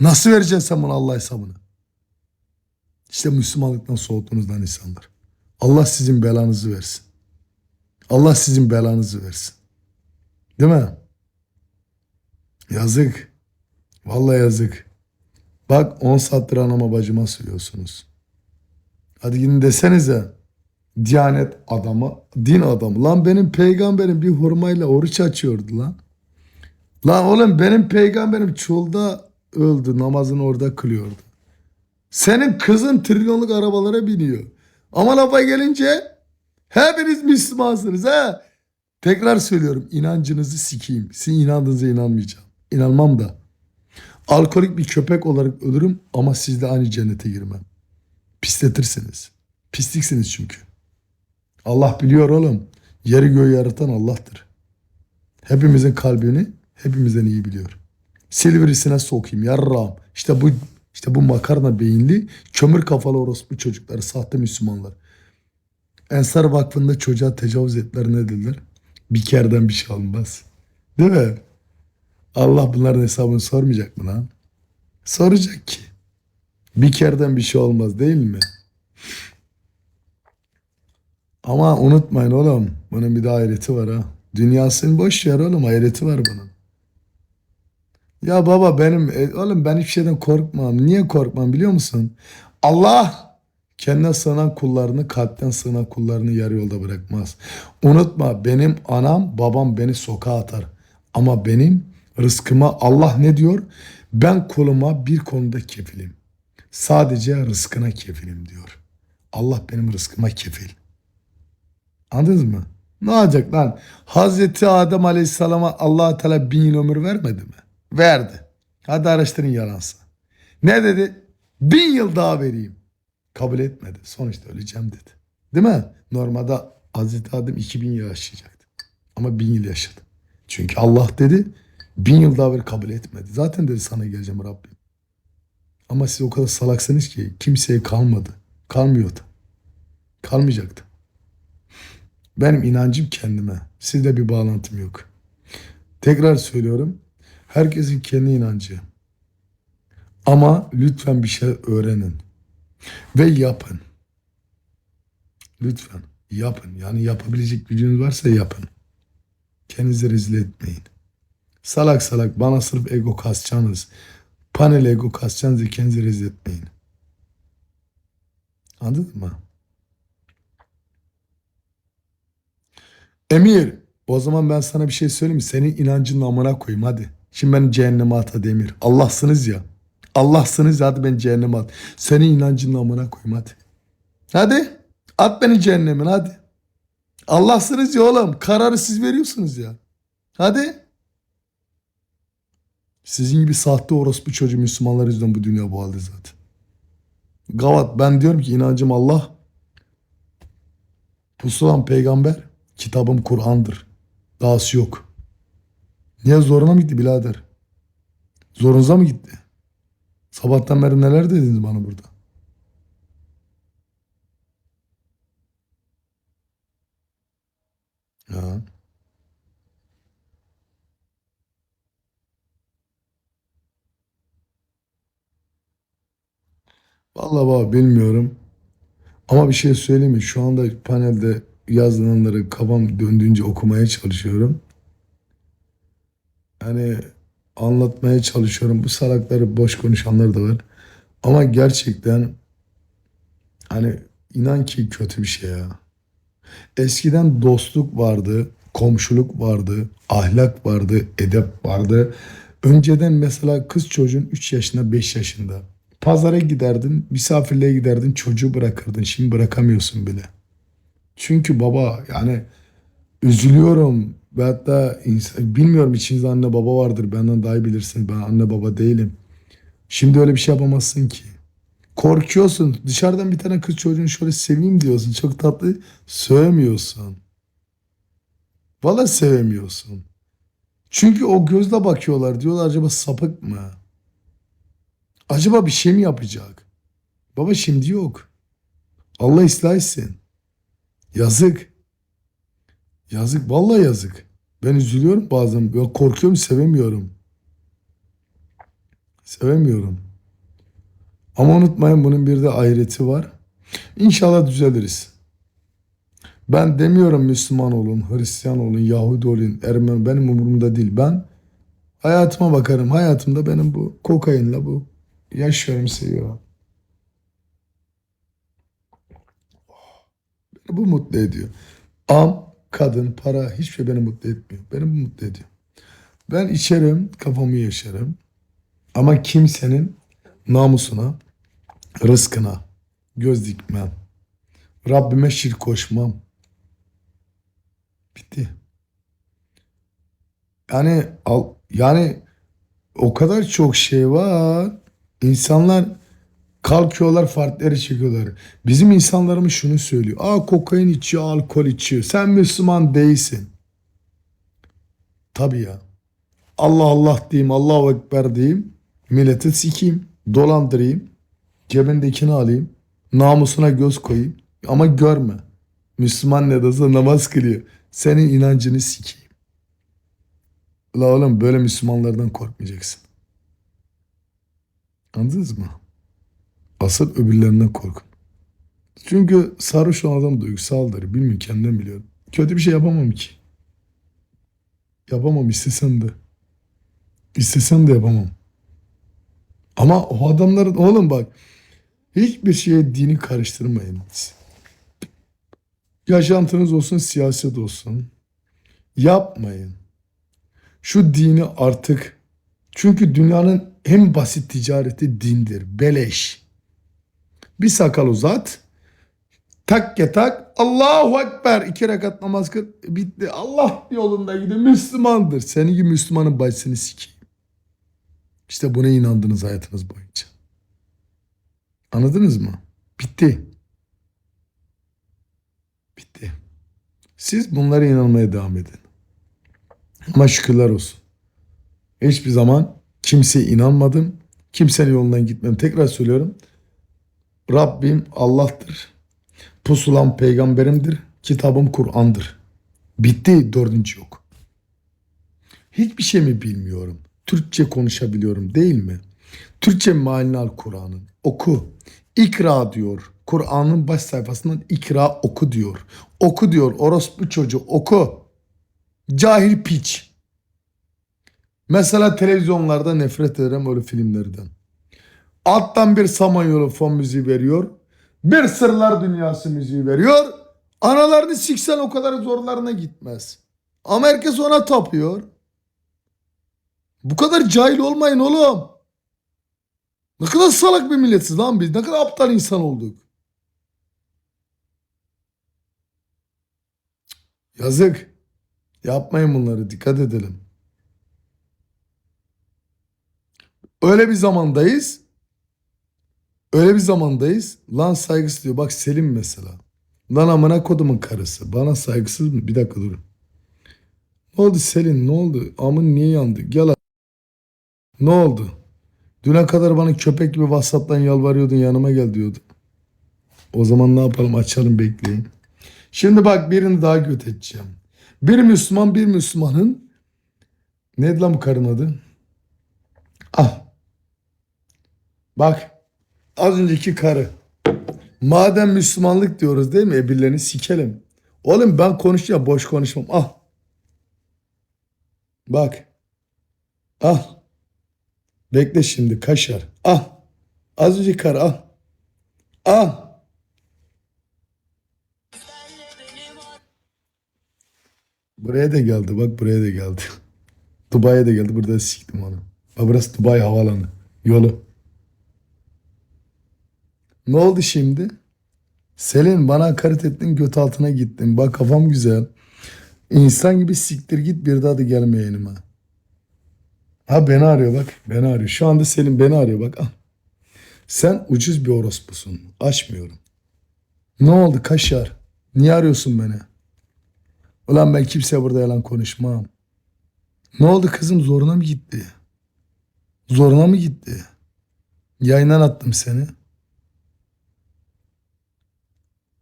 Nasıl vereceksin sen buna Allah hesabını? İşte Müslümanlıktan soğuttuğunuzdan insanlar. Allah sizin belanızı versin. Allah sizin belanızı versin. Değil mi? Yazık. Vallahi yazık. Bak 10 saattir anama bacıma söylüyorsunuz. Hadi gidin desenize. Diyanet adamı, din adamı. Lan benim peygamberim bir hurmayla oruç açıyordu lan. Lan oğlum benim peygamberim çölde öldü. Namazını orada kılıyordu. Senin kızın trilyonluk arabalara biniyor. Ama lafa gelince hepiniz Müslümansınız ha. Tekrar söylüyorum inancınızı sikeyim. Sizin inandığınıza inanmayacağım. İnanmam da. Alkolik bir köpek olarak ölürüm ama siz de aynı cennete girmem. Pisletirsiniz. Pisliksiniz çünkü. Allah biliyor oğlum. Yeri göğü yaratan Allah'tır. Hepimizin kalbini hepimizden iyi biliyor. Silverisine sokayım yarrağım. İşte bu işte bu makarna beyinli kömür kafalı orospu çocukları sahte Müslümanlar. Ensar Vakfı'nda çocuğa tecavüz ettiler ne dediler? Bir kereden bir şey olmaz. Değil mi? Allah bunların hesabını sormayacak mı lan? Soracak ki. Bir kereden bir şey olmaz değil mi? Ama unutmayın oğlum. Bunun bir de ayreti var ha. Dünyasını boş ver oğlum. Ayreti var bunun. Ya baba benim e, oğlum ben hiçbir şeyden korkmam. Niye korkmam biliyor musun? Allah kendine sığınan kullarını kalpten sığınan kullarını yarı yolda bırakmaz. Unutma benim anam babam beni sokağa atar. Ama benim rızkıma Allah ne diyor? Ben kuluma bir konuda kefilim. Sadece rızkına kefilim diyor. Allah benim rızkıma kefil. Anladınız mı? Ne olacak lan? Hazreti Adem Aleyhisselam'a allah Teala bin yıl ömür vermedi mi? Verdi. Hadi araştırın yalansa. Ne dedi? Bin yıl daha vereyim. Kabul etmedi. Sonuçta öleceğim dedi. Değil mi? Normalde Hazreti Adem 2000 yıl yaşayacaktı. Ama bin yıl yaşadı. Çünkü Allah dedi bin yıl daha ver kabul etmedi. Zaten dedi sana geleceğim Rabbim. Ama siz o kadar salaksınız ki kimseye kalmadı. Kalmıyordu. Kalmayacaktı. Benim inancım kendime. Sizde bir bağlantım yok. Tekrar söylüyorum. Herkesin kendi inancı. Ama lütfen bir şey öğrenin. Ve yapın. Lütfen yapın. Yani yapabilecek gücünüz varsa yapın. Kendinizi rezil etmeyin. Salak salak bana sırf ego kasacaksınız. Panel ego kasacaksınız diye kendinizi rezil etmeyin. Anladın mı? Emir, o zaman ben sana bir şey söyleyeyim mi? Senin inancının amına koyayım hadi. Şimdi beni cehenneme at hadi Emir. Allah'sınız ya. Allah'sınız ya hadi beni cehenneme at. Senin inancının amına koyayım hadi. Hadi. At beni cehennemin hadi. Allah'sınız ya oğlum. Kararı siz veriyorsunuz ya. Hadi. Sizin gibi sahte orospu çocuğu Müslümanlar yüzünden bu dünya bu halde zaten. Gavat ben diyorum ki inancım Allah. Pusulan peygamber. Kitabım Kur'an'dır. Dahası yok. Niye zoruna mı gitti birader? Zorunuza mı gitti? Sabahtan beri neler dediniz bana burada? Ya. Vallahi baba bilmiyorum. Ama bir şey söyleyeyim mi? Şu anda panelde yazılanları kafam döndüğünce okumaya çalışıyorum. Hani anlatmaya çalışıyorum. Bu salakları boş konuşanlar da var. Ama gerçekten hani inan ki kötü bir şey ya. Eskiden dostluk vardı, komşuluk vardı, ahlak vardı, edep vardı. Önceden mesela kız çocuğun 3 yaşında 5 yaşında. Pazara giderdin, misafirliğe giderdin, çocuğu bırakırdın. Şimdi bırakamıyorsun bile. Çünkü baba yani üzülüyorum. Ve hatta bilmiyorum içinizde anne baba vardır. Benden daha iyi bilirsin. Ben anne baba değilim. Şimdi öyle bir şey yapamazsın ki. Korkuyorsun. Dışarıdan bir tane kız çocuğunu şöyle seveyim diyorsun. Çok tatlı. Sevmiyorsun. Valla sevemiyorsun. Çünkü o gözle bakıyorlar. Diyorlar acaba sapık mı? Acaba bir şey mi yapacak? Baba şimdi yok. Allah ıslah etsin. Yazık. Yazık. Vallahi yazık. Ben üzülüyorum bazen. Ben korkuyorum sevemiyorum. Sevemiyorum. Ama unutmayın bunun bir de ahireti var. İnşallah düzeliriz. Ben demiyorum Müslüman olun, Hristiyan olun, Yahudi olun, Ermeni benim umurumda değil. Ben hayatıma bakarım. Hayatımda benim bu kokainle bu yaşıyorum, seviyorum. Bu mutlu ediyor. Am, kadın, para hiçbir şey beni mutlu etmiyor. Beni bu mutlu ediyor. Ben içerim, kafamı yaşarım. Ama kimsenin namusuna, rızkına göz dikmem. Rabbime şirk koşmam. Bitti. Yani al, yani o kadar çok şey var. İnsanlar kalkıyorlar farkları çekiyorlar. Bizim insanlarımız şunu söylüyor. Aa kokain içiyor, alkol içiyor. Sen Müslüman değilsin. Tabii ya. Allah Allah diyeyim, Allahu Ekber diyeyim. Milleti sikeyim, dolandırayım. Cebindekini alayım. Namusuna göz koyayım. Ama görme. Müslüman ne de namaz kılıyor. Senin inancını sikeyim. La oğlum böyle Müslümanlardan korkmayacaksın. Anladınız mı? Asıl öbürlerinden korkun. Çünkü sarhoş olan adam duygusaldır. Bilmiyorum kendimden biliyorum. Kötü bir şey yapamam ki. Yapamam istesem de. İstesem de yapamam. Ama o adamların oğlum bak hiçbir şeye dini karıştırmayın. Yaşantınız olsun, siyaset olsun. Yapmayın. Şu dini artık çünkü dünyanın en basit ticareti dindir. Beleş. Bir sakal uzat. Takke tak. Allahu Ekber. iki rekat namaz kıl. Bitti. Allah yolunda gidiyor. Müslümandır. Senin gibi Müslümanın bacısını sikeyim. İşte buna inandınız hayatınız boyunca. Anladınız mı? Bitti. Bitti. Siz bunlara inanmaya devam edin. Ama şükürler olsun. Hiçbir zaman kimseye inanmadım. Kimsenin yolundan gitmedim. Tekrar söylüyorum. Rabbim Allah'tır. Pusulam peygamberimdir. Kitabım Kur'an'dır. Bitti dördüncü yok. Hiçbir şey mi bilmiyorum? Türkçe konuşabiliyorum değil mi? Türkçe mealini al Kur'an'ın. Oku. İkra diyor. Kur'an'ın baş sayfasından ikra oku diyor. Oku diyor orospu çocuğu oku. Cahil piç. Mesela televizyonlarda nefret ederim öyle filmlerden. Alttan bir Samanyolu fon müziği veriyor. Bir sırlar dünyası müziği veriyor. Analarını siksen o kadar zorlarına gitmez. Ama herkes ona tapıyor. Bu kadar cahil olmayın oğlum. Ne kadar salak bir milletiz lan biz. Ne kadar aptal insan olduk. Yazık. Yapmayın bunları. Dikkat edelim. Öyle bir zamandayız. Öyle bir zamandayız. Lan saygısı diyor. Bak Selim mesela. Lan amına kodumun karısı. Bana saygısız mı? Bir dakika durun. Ne oldu Selin? Ne oldu? Amın niye yandı? Gel. a- Ne oldu? Düne kadar bana köpek gibi WhatsApp'tan yalvarıyordun yanıma gel diyordu. O zaman ne yapalım açalım bekleyin. Şimdi bak birini daha göt edeceğim. Bir Müslüman bir Müslümanın neydi lan bu karın adı? Ah. Bak az önceki karı. Madem Müslümanlık diyoruz değil mi? E sikelim. Oğlum ben konuşacağım boş konuşmam. Ah. Bak. Ah. Bekle şimdi kaşar. Ah. Az önce kar ah. Ah. Buraya da geldi bak buraya da geldi. Dubai'ye de geldi burada siktim onu. Bak burası Dubai havaalanı. Yolu. Ne oldu şimdi? Selin bana hakaret ettin göt altına gittin. Bak kafam güzel. İnsan gibi siktir git bir daha da gelme yanıma. Ha beni arıyor bak. Beni arıyor. Şu anda Selin beni arıyor bak. Al. Sen ucuz bir orospusun. Açmıyorum. Ne oldu kaşar? Niye arıyorsun beni? Ulan ben kimseye burada yalan konuşmam. Ne oldu kızım zoruna mı gitti? Zoruna mı gitti? Yayından attım seni.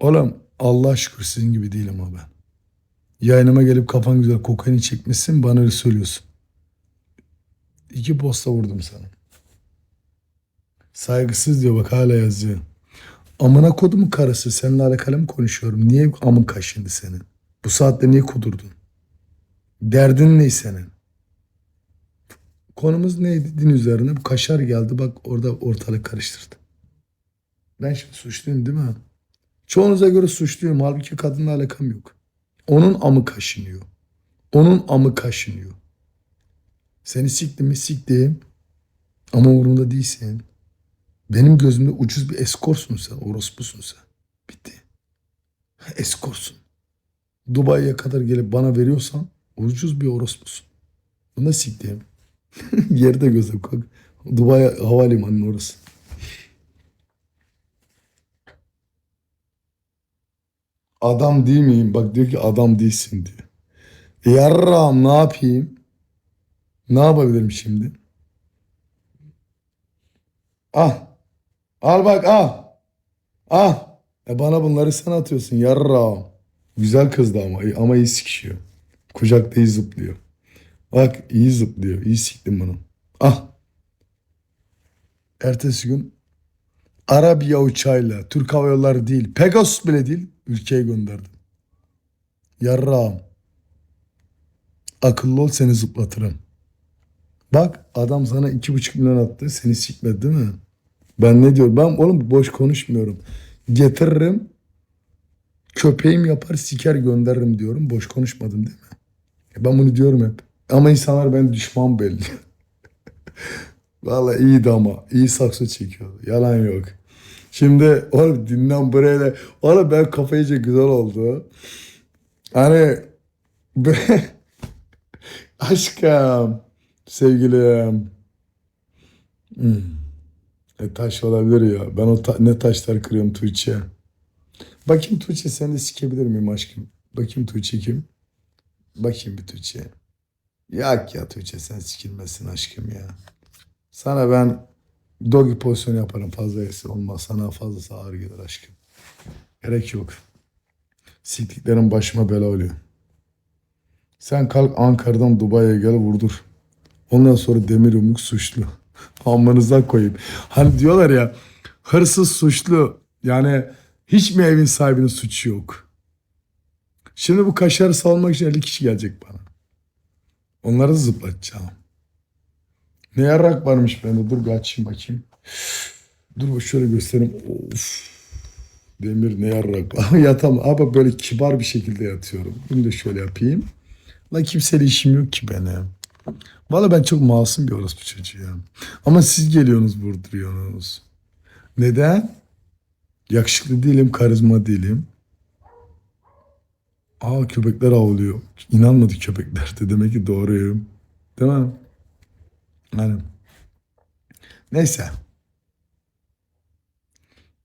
Oğlum Allah şükür sizin gibi değilim ama ben. Yayınıma gelip kafan güzel kokaini çekmişsin bana öyle söylüyorsun. İki posta vurdum sana. Saygısız diyor bak hala yazıyor. Amına kodumun karısı seninle alakalı mı konuşuyorum? Niye amın kaşındı senin? Bu saatte niye kudurdun? Derdin ne senin? Konumuz neydi? Din üzerine. Bu kaşar geldi bak orada ortalık karıştırdı. Ben şimdi suçluyum değil mi? Çoğunuza göre suçluyum. Halbuki kadınla alakam yok. Onun amı kaşınıyor. Onun amı kaşınıyor. Seni siktim mi siktim. Ama umurumda değilsin. Benim gözümde ucuz bir eskorsun sen. Orospusun sen. Bitti. Eskorsun. Dubai'ye kadar gelip bana veriyorsan ucuz bir orospusun. Buna siktim. Yerde göze kalk. Dubai havalimanının orası. Adam değil miyim? Bak diyor ki adam değilsin diyor. E yarram ne yapayım? Ne yapabilirim şimdi? Ah. Al bak ah. Ah. E bana bunları sen atıyorsun yarram. Güzel kızdı ama ama iyi sikişiyor. Kucakta iyi zıplıyor. Bak iyi zıplıyor. İyi siktim bunu. Ah. Ertesi gün Arabiya uçağıyla Türk Hava Yolları değil Pegasus bile değil ülkeye gönderdim. Yarrağım. Akıllı ol seni zıplatırım. Bak adam sana iki buçuk milyon attı seni sikmedi değil mi? Ben ne diyorum? Ben oğlum boş konuşmuyorum. Getiririm köpeğim yapar siker gönderirim diyorum. Boş konuşmadım değil mi? E Ben bunu diyorum hep. Ama insanlar ben düşman belli. Vallahi iyiydi ama. iyi sakso çekiyordu. Yalan yok. Şimdi oğlum dinlen buraya. Oğlum ben kafayıca güzel oldu. Hani aşkım sevgilim. Hmm. E, taş olabilir ya. Ben o ta- ne taşlar kırıyorum Tuğçe. Bakayım Tuğçe sen de sikebilir miyim aşkım? Bakayım Tuğçe kim? Bakayım bir Tuğçe. Yak ya Tuğçe sen sikilmesin aşkım ya. Sana ben doggy pozisyon yaparım fazla yesi olmaz. Sana fazlası ağır gelir aşkım. Gerek yok. Siktiklerin başıma bela oluyor. Sen kalk Ankara'dan Dubai'ye gel vurdur. Ondan sonra demir yumruk suçlu. Amınıza koyayım. Hani diyorlar ya hırsız suçlu. Yani hiç mi evin sahibinin suçu yok? Şimdi bu kaşarı salmak için 50 kişi gelecek bana. Onları zıplatacağım. Ne yarrak varmış bende. Dur bir açayım bakayım. Dur şöyle göstereyim. Of. Demir ne yarrak. Yatam. Ama böyle kibar bir şekilde yatıyorum. Bunu da şöyle yapayım. Lan kimseyle işim yok ki benim. Valla ben çok masum bir orospu çocuğuyum. Ama siz geliyorsunuz vurduruyorsunuz. Neden? Yakışıklı değilim, karizma değilim. Aa köpekler avlıyor. İnanmadı köpekler de demek ki doğruyum. Değil mi? Hani. Neyse.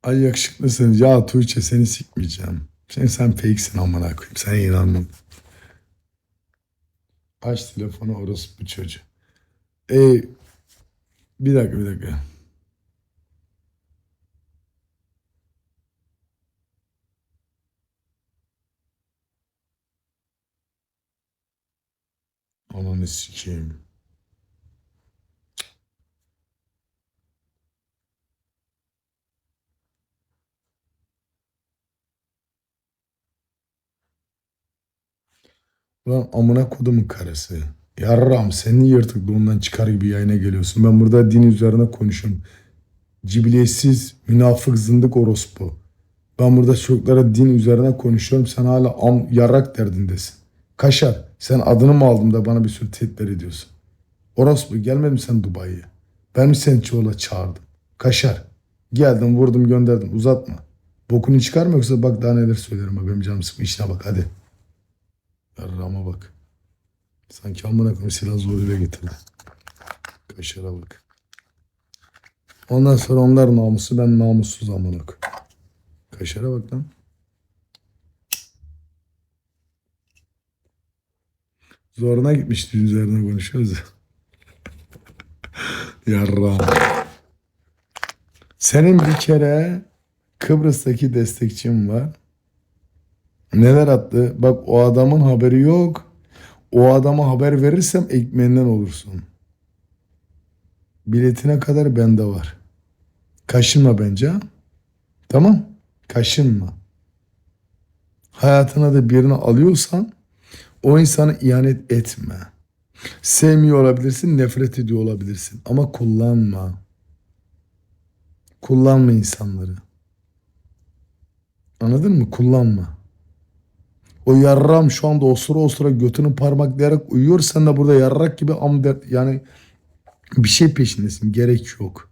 Ay yakışıklısın. Ya Tuğçe seni sikmeyeceğim. Sen, sen fakesin amına koyayım. Sen inanmam. Aç telefonu orası bu çocuğu. E, bir dakika bir dakika. Ananı sikeyim. Lan amına kodumun karısı. Yarram senin yırtıklığından çıkar gibi yayına geliyorsun. Ben burada din üzerine konuşuyorum. Cibiliyetsiz, münafık, zındık orospu. Ben burada çocuklara din üzerine konuşuyorum. Sen hala am, yarrak derdindesin. Kaşar, sen adını mı aldım da bana bir sürü tehditler ediyorsun. Orospu gelmedin sen Dubai'ye. Ben mi seni çoğula çağırdım? Kaşar, geldim vurdum gönderdim uzatma. Bokunu çıkarma yoksa bak daha neler söylerim. Benim canım sıkma işine bak hadi. Yarrağıma bak. Sanki amına koyayım silah zoruyla getirdi. Kaşara bak. Ondan sonra onlar namusu ben namussuz amına. Kaşara bak lan. Zoruna gitmişti üzerine konuşuyoruz ya. Yarrağım. Senin bir kere Kıbrıs'taki destekçin var. Neler attı? Bak o adamın haberi yok. O adama haber verirsem ekmeğinden olursun. Biletine kadar bende var. Kaşınma bence. Tamam. Kaşınma. Hayatına da birini alıyorsan o insana ihanet etme. Sevmiyor olabilirsin, nefret ediyor olabilirsin ama kullanma. Kullanma insanları. Anladın mı? Kullanma. O yarram şu anda osura osura götünü parmaklayarak uyuyor. Sen de burada yarrak gibi am der, yani bir şey peşindesin. Gerek yok.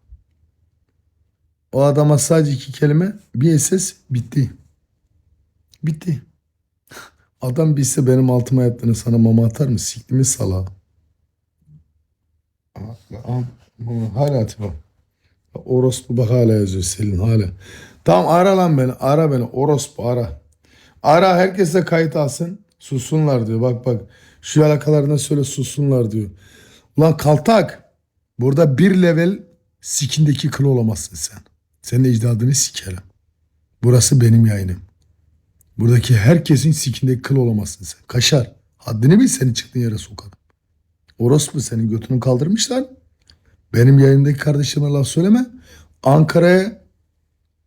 O adama sadece iki kelime bir ses bitti. Bitti. Adam bilse benim altıma yaptığını sana mama atar mı? Siklimi sala. Hala Atiba. Orospu bak hala yazıyor Selin hala. Tamam ara lan beni. Ara beni. Orospu ara. Ara herkes de kayıt alsın. Sussunlar diyor. Bak bak. Şu alakalarına söyle sussunlar diyor. Ulan kaltak. Burada bir level sikindeki kıl olamazsın sen. Senin ecdadını sikerim. Burası benim yayınım. Buradaki herkesin sikindeki kıl olamazsın sen. Kaşar. Haddini bil seni çıktığın yere sokarım. Orospu senin götünü kaldırmışlar. Benim yayındaki kardeşime laf söyleme. Ankara'ya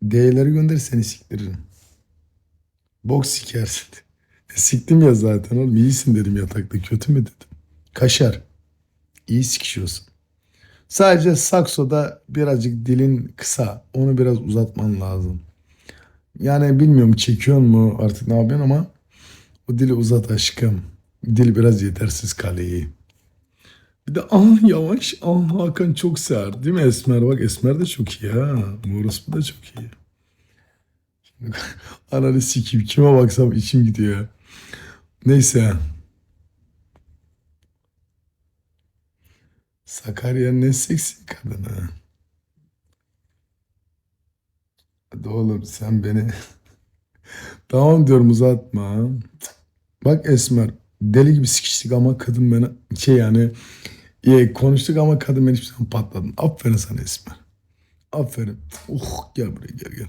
D'leri gönder seni siktiririm. Bok sikersin. E, siktim ya zaten oğlum. İyisin dedim yatakta. Kötü mü dedim. Kaşar. İyi sikişiyorsun. Sadece saksoda birazcık dilin kısa. Onu biraz uzatman lazım. Yani bilmiyorum çekiyor mu artık ne yapıyorsun ama o dili uzat aşkım. Dil biraz yetersiz kaleyi. Bir de ah yavaş ah Hakan çok sert değil mi Esmer? Bak Esmer de çok iyi ha. Morus da çok iyi. Ananı sikeyim kime baksam içim gidiyor ya. Neyse. Sakarya ne seksi kadın ha. Hadi oğlum sen beni... tamam diyorum uzatma. Bak Esmer deli gibi sikiştik ama kadın beni şey yani iyi konuştuk ama kadın beni hiçbir zaman patladın. Aferin sana Esmer. Aferin. Oh gel buraya gel gel.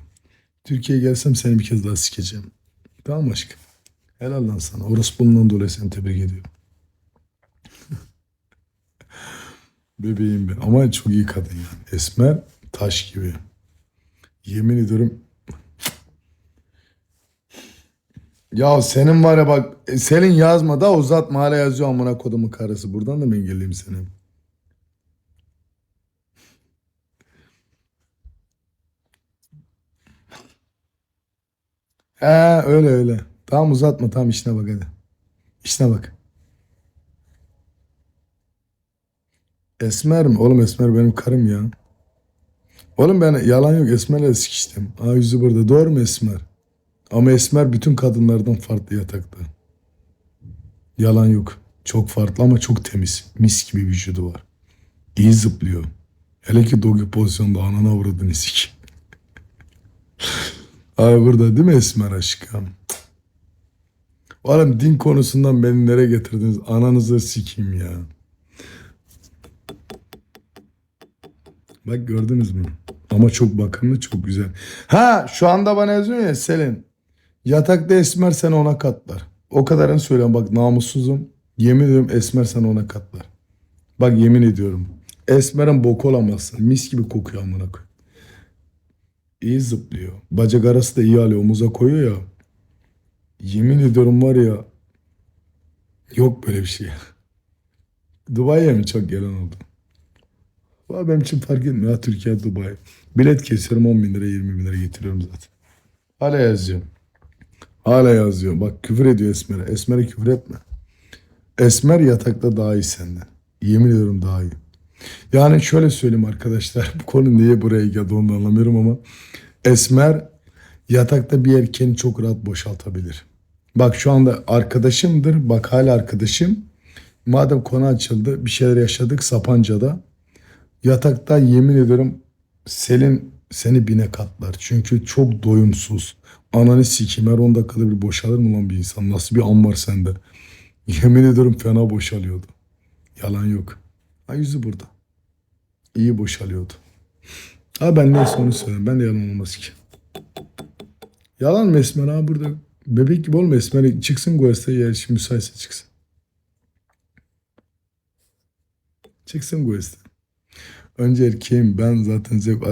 Türkiye'ye gelsem seni bir kez daha sikeceğim. Tamam aşkım? Helal lan sana. Orası bundan dolayı seni tebrik ediyorum. Bebeğim ben. Ama çok iyi kadın yani. Esmer taş gibi. Yemin ediyorum. Ya senin var ya bak e, Selin yazma da uzatma hala yazıyor amına kodumun karısı. Buradan da mı engelleyeyim seni? He öyle öyle. Tamam uzatma tamam işine bak hadi. İşine bak. Esmer mi? Oğlum Esmer benim karım ya. Oğlum ben yalan yok Esmer'le sikiştim. Aa yüzü burada. Doğru mu Esmer? Ama Esmer bütün kadınlardan farklı yatakta. Yalan yok. Çok farklı ama çok temiz. Mis gibi vücudu var. İyi zıplıyor. Hele ki dogi pozisyonda anana avradını sik. Ay burada değil mi Esmer aşkım? Oğlum din konusundan beni nereye getirdiniz? Ananızı sikeyim ya. Bak gördünüz mü? Ama çok bakımlı, çok güzel. Ha şu anda bana yazıyor ya Selin. Yatakta Esmer seni ona katlar. O kadarını söylüyorum bak namussuzum. Yemin ediyorum Esmer seni ona katlar. Bak yemin ediyorum. Esmer'in boku olamazsın. Mis gibi kokuyor amına koy. İyi zıplıyor. Bacak arası da iyi alıyor. Omuza koyuyor ya. Yemin ediyorum var ya. Yok böyle bir şey. Dubai'ye mi çok gelen oldu? Valla benim için fark etmiyor. Ha, Türkiye, Dubai. Bilet kesiyorum 10 bin lira 20 bin lira getiriyorum zaten. Hala yazıyor. Hala yazıyor. Bak küfür ediyor Esmer'e. Esmer'e küfür etme. Esmer yatakta daha iyi senden. Yemin ediyorum daha iyi. Yani şöyle söyleyeyim arkadaşlar. Bu konu niye buraya geldi onu anlamıyorum ama. Esmer yatakta bir erkeğin çok rahat boşaltabilir. Bak şu anda arkadaşımdır. Bak hala arkadaşım. Madem konu açıldı bir şeyler yaşadık Sapanca'da. Yatakta yemin ediyorum Selin seni bine katlar. Çünkü çok doyumsuz. Ananı sikeyim her 10 dakikada bir boşalır mı lan bir insan? Nasıl bir an var sende? Yemin ediyorum fena boşalıyordu. Yalan yok. Ha yüzü burada. İyi boşalıyordu. Ha ben neyse onu söyleyeyim. Ben de yalan olmaz ki. Yalan mı ha burada? Bebek gibi olma Esmer. Çıksın Gueste yer şimdi müsaitse çıksın. Çıksın Gueste. Önce erkeğim ben zaten zevk